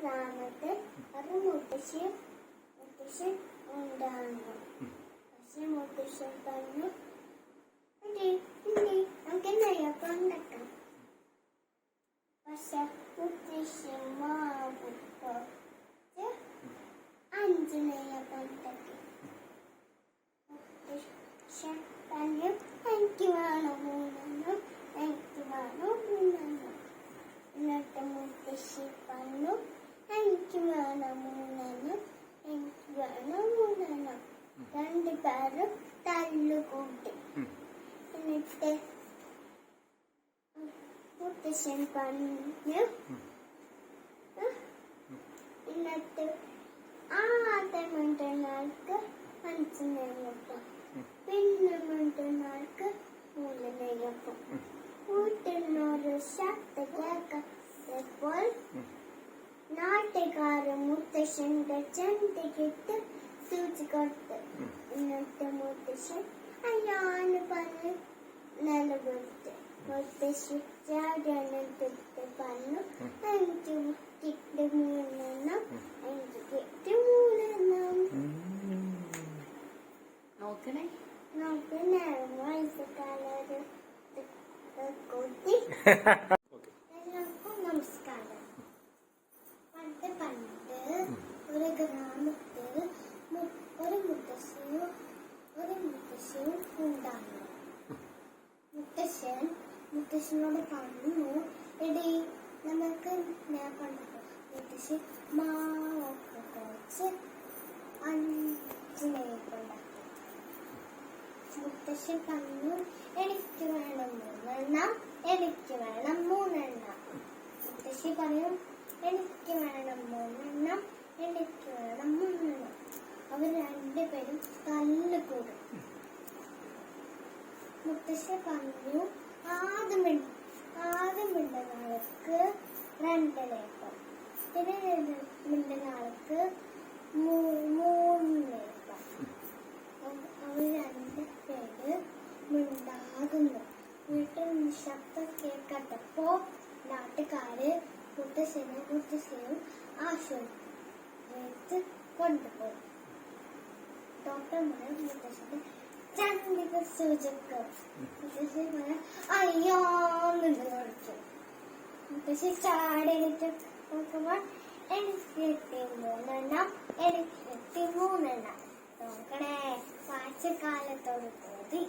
ഗ്രാമത്തിൽ ഒരു മുത്തശ്ശി മുത്തശ്ശി ഉണ്ടായിരുന്നു. പക്ഷെ മുത്തശ്ശൻ പറഞ്ഞു "എടി, എടി, നമുക്ക് നെയ്യപ്പം ഉണ്ടാക്കാം പക്ഷെ മുത്തശ്ശി മാവ് അഞ്ച് നെയ്യപ്പം ഉണ്ടാക്കി മുത്തശ്ശൻ പറഞ്ഞു എനിക്ക് വേണം മൂന്നെണ്ണം എനിക്ക് വേണം മൂന്നെണ്ണം എന്നിട്ട് മുത്തശ്ശി പറഞ്ഞു എനിക്ക് വേണം മൂന്നെണ്ണം എനിക്ക് വേണം മൂന്നെണ്ണം രണ്ടു പേരും തല്ലുകൂട്ടി. എന്നിട്ട് മുത്തശ്ശൻ പറഞ്ഞു എന്നിട്ട് ആദ്യം മിണ്ടുന്നാൾക്ക് അഞ്ച് പിന്നെ മിണ്ടുന്നാൾക്ക് നാട്ടുകാര് മുത്തശ്ശന്റെ ചന്തകിട്ട് സൂചി കൊടുത്ത് എന്നിട്ട് മുത്തശ്ശൻ അയ്യാന്ന് പറഞ്ഞ് നിലവിളിച്ച് മുത്തശ്ശി ചാടിയെടുത്ത് പറഞ്ഞു എനിക്ക് കിട്ടി മൂന്നെണ്ണം എനിക്ക് കിട്ടി മൂന്നെണ്ണം. നോക്കണേ. നോക്കണേ നേരം വയസ്സുകാലൊരു കൂട്ടി ഗ്രാമത്തിൽ ഒരു മുത്തശ്ശനും ഒരു മുത്തശ്ശനും ഉണ്ടായിരുന്നു. മുത്തശ്ശൻ മുത്തശ്ശനോട് പറഞ്ഞു എടി നമുക്ക് ഞാൻ പറഞ്ഞു മുത്തശ്ശി മാവൊക്കെ കുറച്ച് അഞ്ച് നെയ്യുണ്ടാക്കി മുത്തശ്ശി പറഞ്ഞു എനിക്ക് വേണം മൂന്നെണ്ണം എനിക്ക് വേണം മൂന്നെണ്ണം. മുത്തശ്ശി പറയും എനിക്ക് വേണം മൂന്നെണ്ണം എനിക്ക് വേണം അവർ രണ്ടുപേരും തല്ല് കൂടും. പറഞ്ഞു ആദ്യം ആദ്യം മിണ്ടുന്ന രണ്ട് ലേപ്പം. പിന്നെ മിണ്ടുന്ന ആൾക്ക് മൂന്ന് ലേപ്പം. അവർ രണ്ട് പേര് മിണ്ടാകുന്നു. വീട്ടിൽ ശബ്ദം കേൾക്കാത്തപ്പോ നാട്ടുകാര് മുത്തശ്ശനും മുത്തശ്ശിയും ആശുപത്രിയിൽ കൊണ്ടുപോയി. ഡോക്ടർമാർ മുത്തശ്ശന്റെ ചന്ദ്രിക സൂചിക്കും മുത്തശ്ശി പറയാൻ അയ്യോന്ന് വിളിച്ചു മുത്തശ്ശി ചാടിയിട്ട് നോക്കുമ്പോൾ എനിക്ക് മൂന്നെണ്ണം എനിക്ക് മൂന്നെണ്ണം നോക്കണേ പാച്ചക്കാലത്തോട് കൂടി.